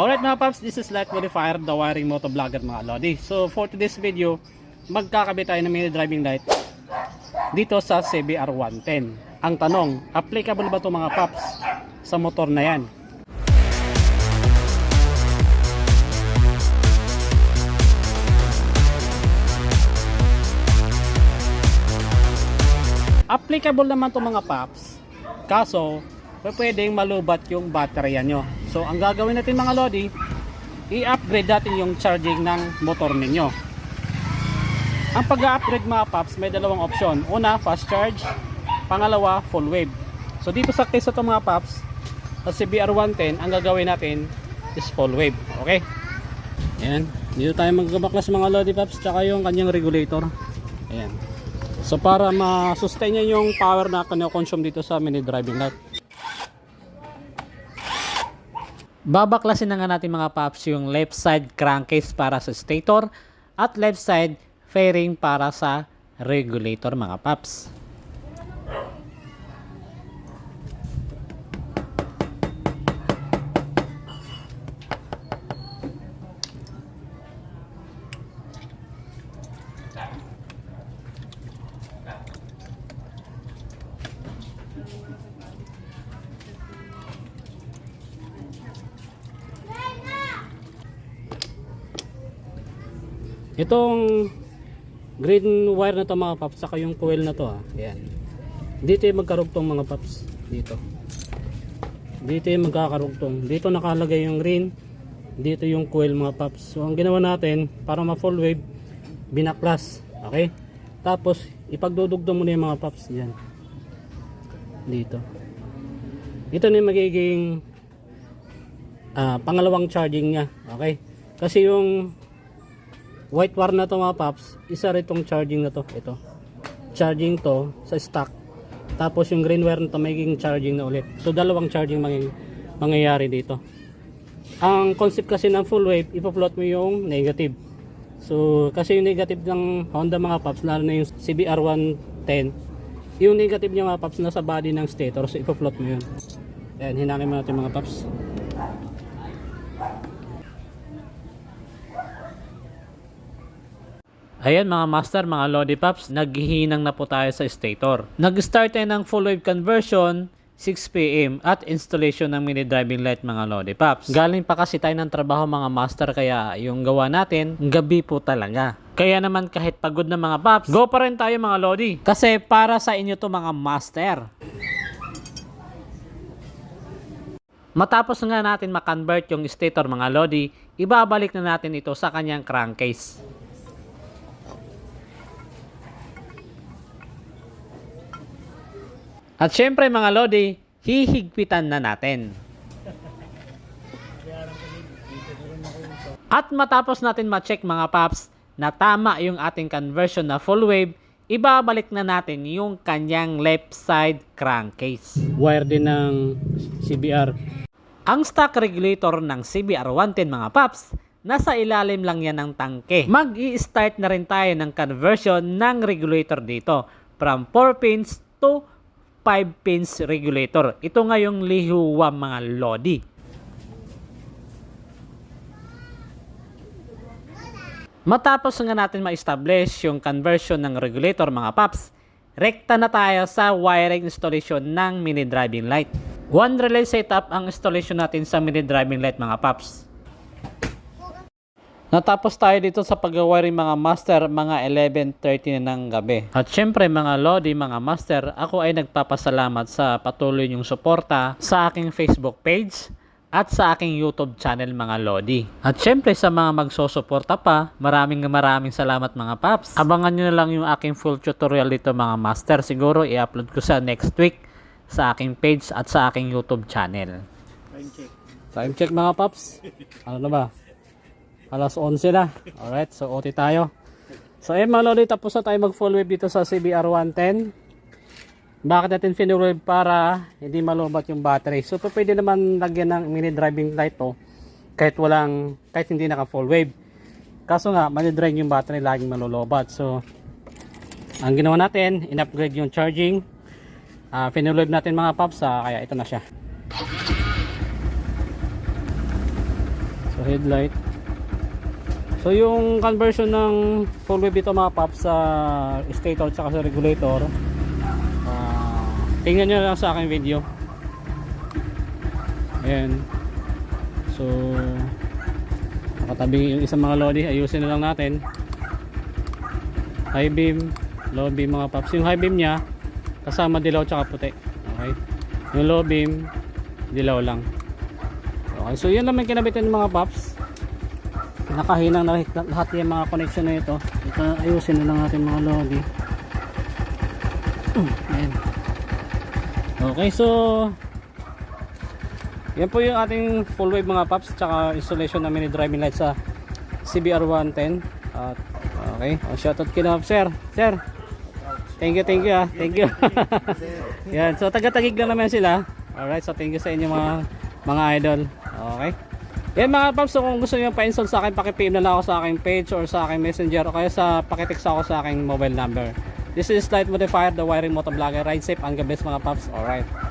Alright mga paps, this is Light Modifier, the wiring moto vlogger mga lodi. So for today's video, magkakabit tayo ng mini driving light dito sa CBR 110. Ang tanong, applicable ba to mga paps sa motor na yan? Applicable naman to mga paps. Kaso, pwedeng malubat yung baterya nyo. So, ang gagawin natin mga lodi, i-upgrade natin yung charging ng motor ninyo. Ang pag-upgrade mga paps, may dalawang option. Una, fast charge. Pangalawa, full wave. So, dito sa case ito mga paps, sa CBR 110, ang gagawin natin is full wave. Okay? Ayan. Dito tayo magbaklas mga lodi paps, tsaka yung kanyang regulator. Ayan. So para ma-sustain yung power na kino-consume dito sa mini driving light. Babaklasin na nga natin mga paps yung left side crankcase para sa stator at left side fairing para sa regulator mga paps. Itong green wire na to mga paps saka yung coil na to ha. Ayan. Dito yung magkarugtong mga paps. Dito. Dito yung magkakarugtong. Dito nakalagay yung green. Dito yung coil mga paps. So ang ginawa natin para ma full wave binaklas. Okay? Tapos ipagdudugtong mo na yung mga paps diyan. Dito. Ito na yung magiging ah, pangalawang charging niya. Okay? Kasi yung white wire na to mga paps, isa rin tong charging na to. Ito. Charging to sa stock. Tapos yung green wire na to magiging charging na ulit. So dalawang charging mangy- mangyayari dito. Ang concept kasi ng full wave, ipa-float mo yung negative. So kasi yung negative ng Honda mga paps, lalo na yung CBR 110, yung negative niya mga paps nasa body ng stator, so ipa-float mo yun. Ayan, hinangin mo natin mga paps. Ayan mga master, mga Lodi Pops, naghihinang na po tayo sa stator. Nag-start tayo ng full wave conversion 6pm at installation ng mini driving light mga Lodi Pops. Galing pa kasi tayo ng trabaho mga master kaya yung gawa natin gabi po talaga. Kaya naman kahit pagod na mga Pops, go pa rin tayo mga Lodi. Kasi para sa inyo to mga master. Matapos nga natin makonvert yung stator mga Lodi, ibabalik na natin ito sa kanyang crankcase. At syempre mga Lodi, hihigpitan na natin. At matapos natin ma-check mga paps na tama yung ating conversion na full wave, ibabalik na natin yung kanyang left side crankcase. Wire din ng CBR. Ang stock regulator ng CBR 110 mga paps, nasa ilalim lang yan ng tangke. mag start na rin tayo ng conversion ng regulator dito from 4 pins to 5 pins regulator. Ito nga yung lihuwa mga lodi. Matapos nga natin ma-establish yung conversion ng regulator mga paps, rekta na tayo sa wiring installation ng mini driving light. One relay setup ang installation natin sa mini driving light mga paps. Natapos tayo dito sa pag-wiring mga master mga 11.30 na ng gabi. At syempre mga lodi, mga master, ako ay nagpapasalamat sa patuloy niyong suporta sa aking Facebook page at sa aking YouTube channel mga lodi. At syempre sa mga magsosuporta pa, maraming maraming salamat mga paps. Abangan nyo na lang yung aking full tutorial dito mga master. Siguro i-upload ko sa next week sa aking page at sa aking YouTube channel. Time check. Time check mga paps. Ano na ba? Alas 11 na. Alright, so OT tayo. So ayun mga lodi, tapos na tayo mag full wave dito sa CBR 110. Bakit natin full wave para hindi malubat yung battery? So pwede naman lagyan ng mini driving light to kahit walang, kahit hindi naka full wave. Kaso nga, mani-drain yung battery, laging malulobat. So, ang ginawa natin, in-upgrade yung charging. Uh, finulog natin mga paps, ah, kaya ito na siya. So headlight. So yung conversion ng full wave dito mga paps sa stator at sa regulator. ah, tingnan nyo lang sa aking video. Ayan. So nakatabi yung isang mga lodi ayusin na lang natin. High beam, low beam mga paps. Yung high beam niya kasama dilaw tsaka puti. Okay. Yung low beam dilaw lang. Okay, so yan lang may kinabitan ng mga paps. Nakahinang na lahat- yung mga connection na ito. Ito ayusin na lang natin mga lodi. Ayan. Okay, so yan po yung ating full wave mga paps tsaka installation namin ni driving light sa CBR 110 at okay oh, shoutout kina sir sir. Thank you thank you ah. Thank you. Yan so taga-tagig lang naman sila. Alright so thank you sa inyo mga mga idol. Okay yan mga paps so kung gusto niyo pa-install sa akin paki-PM na lang ako sa aking page or sa aking messenger o kaya sa pakitext ako sa aking mobile number. This is Light Modifier the wiring motovlogger. Ride safe. Ang gabes mga paps. Alright